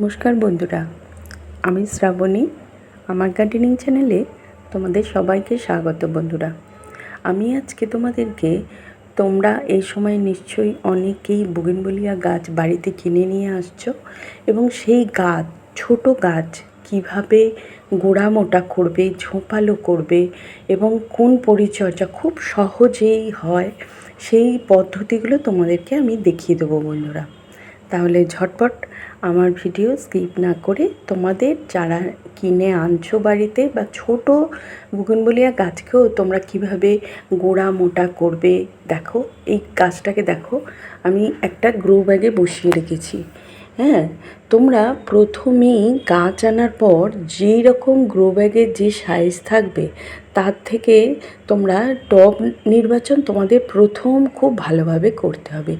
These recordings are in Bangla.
নমস্কার বন্ধুরা, আমি শ্রাবণী। আমার গার্ডেনিং চ্যানেলে তোমাদের সবাইকে স্বাগত বন্ধুরা। আমি আজকে তোমাদেরকে তোমরা এই সময় নিশ্চয়ই অনেকেই বুগিনবলিয়া গাছ বাড়িতে কিনে নিয়ে আসছো এবং সেই গাছ, ছোট গাছ কীভাবে গোড়া মোটা করবে, ঝোঁপালো করবে এবং কোন পরিচর্যা খুব সহজেই হয় সেই পদ্ধতিগুলো তোমাদেরকে আমি দেখিয়ে দেবো বন্ধুরা। তাহলে ঝটপট আমার ভিডিও স্কিপ না করে তোমাদের যারা কিনে আনছো বাড়িতে বা ছোট বুগনবলিয়া গাছকেও তোমরা কীভাবে গোড়া মোটা করবে, দেখো, এই গাছটাকে দেখো, আমি একটা গ্রো ব্যাগে বসিয়ে রেখেছি। হ্যাঁ তোমরা প্রথমেই গাছ আনার পর যেই রকম গ্রো ব্যাগের যে সাইজ থাকবে, তার থেকে তোমরা টব নির্বাচন তোমাদের প্রথম খুব ভালোভাবে করতে হবে।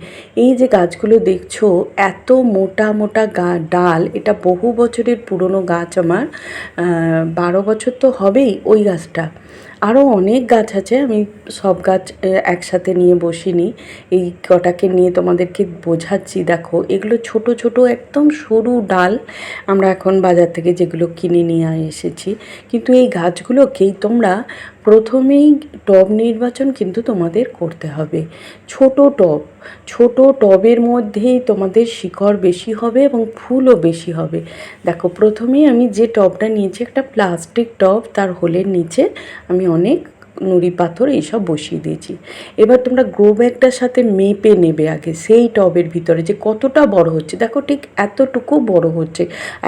এই যে গাছগুলো দেখছ, এত মোটা মোটা গা ডাল, এটা বহু বছরের পুরনো গাছ আমার বারো বছর তো হবেই ওই গাছটা। আরও অনেক গাছ আছে, আমি সব গাছ একসাথে নিয়ে বসিনি। এই কটাকে নিয়ে তোমাদেরকে বোঝাচ্ছি, দেখো, এগুলো ছোট ছোট, একদম সরু ডাল। আমরা এখন বাজার থেকে যেগুলো কিনে নিয়ে এসেছি। কিন্তু এই গাছগুলোকেই তোমরা প্রথমেই টব নির্বাচন কিন্তু তোমাদের করতে হবে। ছোট টব, ছোট টবের মধ্যেই তোমাদের শিকড় বেশি হবে এবং ফুলও বেশি হবে। দেখো, প্রথমেই আমি যে টবটা নিয়েছি, একটা প্লাস্টিক টব, তার হোলের নিচে আমি অনেক নুড়ি পাথর এইসব বসিয়ে দিয়েছি। এবার তোমরা গ্রো ব্যাগটার সাথে মেপে নেবে আগে, সেই টবের ভিতরে যে কতটা বড় হচ্ছে। দেখো ঠিক এতটুকু বড় হচ্ছে।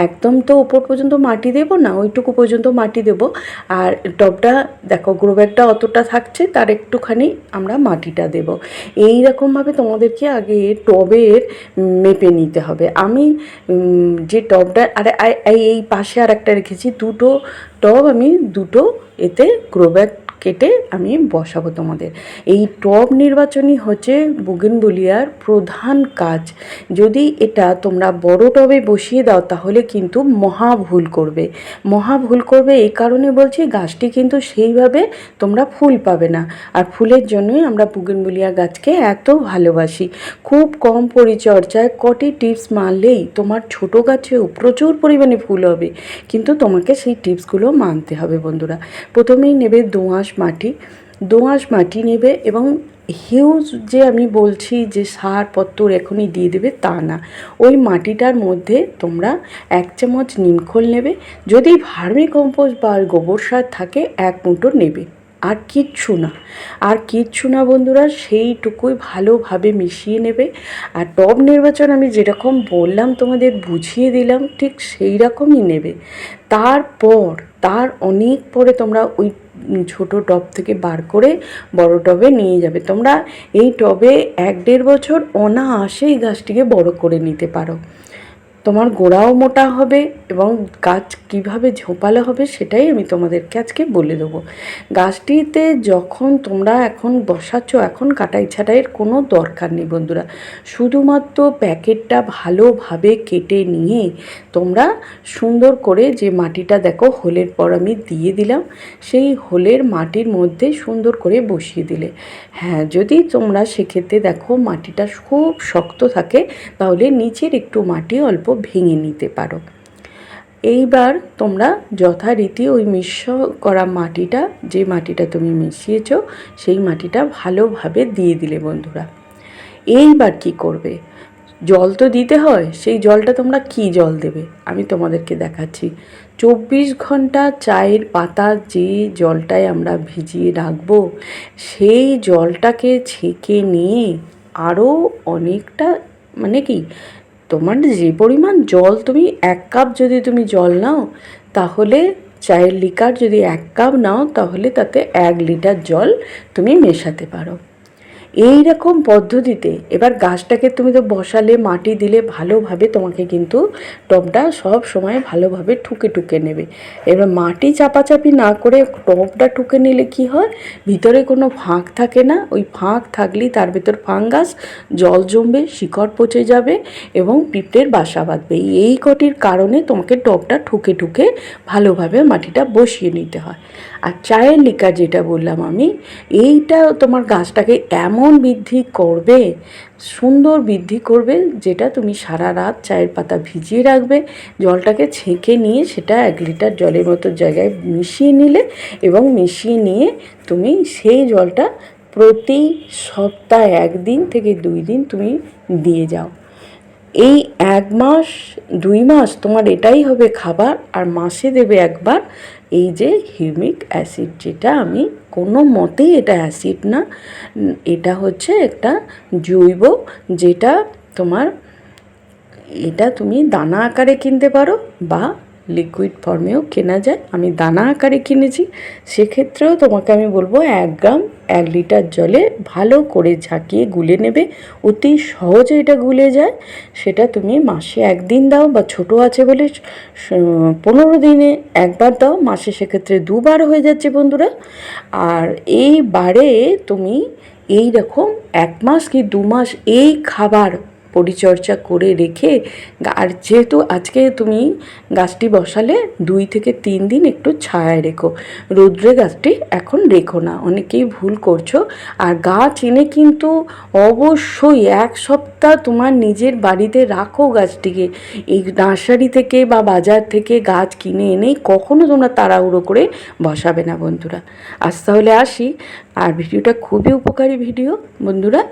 একদম তো ওপর পর্যন্ত মাটি দেবো না, ওইটুকু পর্যন্ত মাটি দেবো। আর টবটা দেখো গ্রো ব্যাগটা অতটা থাকছে, তার একটুখানি আমরা মাটিটা দেব। এই রকমভাবে তোমাদেরকে আগে টবের মেপে নিতে হবে। আমি যে টবটা, আরে এই পাশে আর একটা রেখেছি, দুটো টব আমি দুটো এতে গ্রো ব্যাগ কেটে আমি বসাবো তোমাদের। এই টব নির্বাচনই হচ্ছে বুগেনবুলিয়ার প্রধান কাজ। যদি এটা তোমরা বড় টবে বসিয়ে দাও, তাহলে কিন্তু মহা ভুল করবে। মহা ভুল করবে এই কারণে বলছি, গাছটি কিন্তু সেইভাবে তোমরা ফুল পাবে না। আর ফুলের জন্যই আমরা বুগেনবুলিয়া গাছকে এত ভালোবাসি। খুব কম পরিচর্যায় কটি টিপস মারলেই তোমার ছোট গাছেও প্রচুর পরিমাণে ফুল হবে। কিন্তু তোমাকে সেই টিপসগুলো মানতে হবে বন্ধুরা। প্রথমেই নেবে দোআঁশ মাটি, দোআঁশ মাটি নেবে এবং হিউজ যে আমি বলছি যে সার পত্তর এখনই দিয়ে দেবে তা না। ওই মাটিটার মধ্যে তোমরা এক চামচ নিমখোল নেবে, যদি ভার্মি কম্পোস্ট বা গোবর সার থাকে, এক মুঠো নেবে। আর কিচ্ছু না। আর কিচ্ছু না বন্ধুরা, সেইটুকুই ভালোভাবে মিশিয়ে নেবে। আর টব নির্বাচন আমি যেরকম বললাম, তোমাদের বুঝিয়ে দিলাম, ঠিক সেই রকমই নেবে। তারপর, তার অনেক পরে তোমরা ওই ছোট টব থেকে বার করে বড় টবে নিয়ে যাবে। তোমরা এই টবে এক দেড় বছর অনায়াসে এই গাছটিকে বড় করে নিতে পারো। তোমার গোড়াও মোটা হবে এবং গাছ কীভাবে ঝোপালো হবে সেটাই আমি তোমাদেরকে আজকে বলে দেবো। গাছটিতে যখন তোমরা এখন বসাচ্ছ, এখন কাটাই ছাটাইয়ের কোনো দরকার নেই বন্ধুরা। শুধুমাত্র প্যাকেটটা ভালোভাবে কেটে নিয়ে তোমরা সুন্দর করে যে মাটিটা দেখো, হোলের পর আমি দিয়ে দিলাম, সেই হোলের মাটির মধ্যে সুন্দর করে বসিয়ে দিলে। হ্যাঁ যদি তোমরা সেক্ষেত্রে দেখো মাটিটা খুব শক্ত থাকে, তাহলে নিচের একটু মাটি অল্প ভেঙে নিতে পারো। এইবার তোমরা যথারীতি ওই মিশ্র করা মাটিটা, যে মাটিটা তুমি মিশিয়েছ, সেই মাটিটা ভালোভাবে দিয়ে দিলে বন্ধুরা। এইবার কি করবে? জল তো দিতে হয়, সেই জলটা তোমরা কি জল দেবে? আমি তোমাদেরকে দেখাচ্ছি। চব্বিশ ঘণ্টা চায়ের পাতা যে জলটায় আমরা ভিজিয়ে রাখব, সেই জলটাকে ছেঁকে নিয়ে আরও অনেকটা মানে কি তোমার যে পরিমাণ জল তুমি এক কাপ যদি তুমি জল নাও, তাহলে চায়ের লিকার যদি এক কাপ নাও, তাহলে তাতে এক লিটার জল তুমি মেশাতে পারো। এই রকম পদ্ধতিতে এবার গাছটাকে তুমি তো বসালে, মাটি দিলে ভালোভাবে তোমাকে কিন্তু টবটা সব সময় ভালোভাবে ঠুকে ঠুকে নেবে। এবার মাটি চাপাচাপি না করে টবটা ঠুকে নিলে কি হয়? ভিতরে কোনো ফাঁক থাকে না। ওই ফাঁক থাকলেই তার ভেতর ফাঙ্গাস, জল জমবে, শিকড় পচে যাবে এবং পিঁপড়ের বাসা বাঁধবে। এই কটির কারণে তোমাকে টবটা ঠুকে ঠুকে ভালোভাবে মাটিটা বসিয়ে নিতে হয়। আর চায়ের লিকার যেটা বললাম আমি, এইটা তোমার গাছটাকে এমন এমন বৃদ্ধি করবে? সুন্দর বৃদ্ধি করবে যেটা তুমি সারা রাত চায়ের পাতা ভিজিয়ে রাখবে, জলটাকে ছেঁকে নিয়ে সেটা এক লিটার জলের মতো জায়গায় মিশিয়ে নিলে এবং মিশিয়ে নিয়ে তুমি সেই জলটা প্রতি সপ্তাহে একদিন থেকে দুই দিন তুমি দিয়ে যাও। এই এক মাস, দুই মাস তোমার এটাই হবে খাবার, আর মাসে দেবে একবার এই যে হিউমিক অ্যাসিড, যেটা আমি কোনো মতেই এটা অ্যাসিড না, এটা হচ্ছে একটা জৈব যেটা তোমার, এটা তুমি দানা আকারে কিনতে পারো বা লিকুইড ফর্মেও কেনা যায়। আমি দানা আকারে কিনেছি। সেক্ষেত্রেও তোমাকে আমি বলব এক গ্রাম এক লিটার জলে ভালো করে ঝাঁকিয়ে গুলে নেবে। অতি সহজে এটা গুলে যায়। সেটা তুমি মাসে একদিন দাও বা ছোট আছে বলে পনেরো দিনে একবার দাও। মাসে সেক্ষেত্রে দুবার হয়ে যাচ্ছে বন্ধুরা। আর এইবারে তুমি এই রকম এক মাস কি দু মাস এই খাবার পরিচর্যা করে রেখে, আর যেহেতু আজকে তুমি গাছটি বসালে, দুই থেকে তিন দিন একটু ছায়ায় রেখো। রৌদ্রে গাছটি এখন রেখো না, অনেকেই ভুল করছ। আর গাছ এনে কিন্তু অবশ্যই এক সপ্তাহ তোমার নিজের বাড়িতে রাখো গাছটিকে। এই নার্সারি থেকে বা বাজার থেকে গাছ কিনে এনেই কখনো তোমরা তাড়াহুড়ো করে বসাবে না বন্ধুরা। আজ তাহলে আসি। আর ভিডিওটা খুবই উপকারী ভিডিও বন্ধুরা।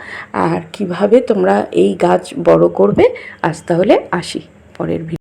আর কীভাবে তোমরা এই গাছ বড় করবে। আজ তাহলে আসি পরের